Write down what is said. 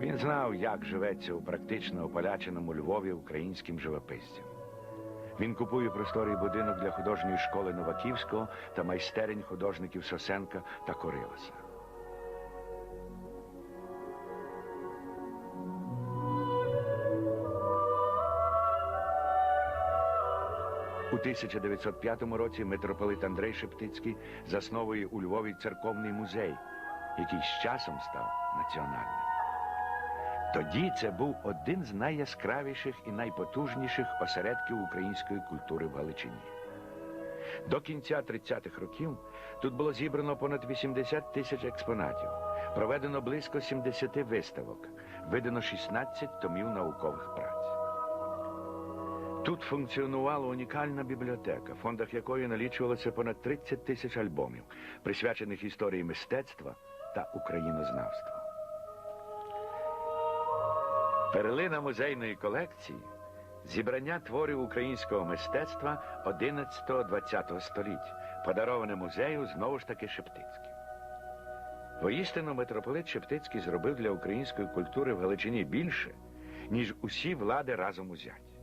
Він знав, як живеться у практично ополяченому Львові українським живописцям. Він купує просторий будинок для художньої школи Новаківського та майстерень художників Сосенка та Кориласа. У 1905 році митрополит Андрей Шептицький засновує у Львові церковний музей, який з часом став національним. Тоді це був один з найяскравіших і найпотужніших осередків української культури в Галичині. До кінця 30-х років тут було зібрано понад 80 тисяч експонатів, проведено близько 70 виставок, видано 16 томів наукових праць. Тут функціонувала унікальна бібліотека, в фондах якої налічувалося понад 30 тисяч альбомів, присвячених історії мистецтва та українознавства. Перлина музейної колекції зібрання творів українського мистецтва 11-20 століть, подароване музею знову ж таки Шептицьким. Воістину митрополит Шептицький зробив для української культури в Галичині більше, ніж усі влади разом узяті.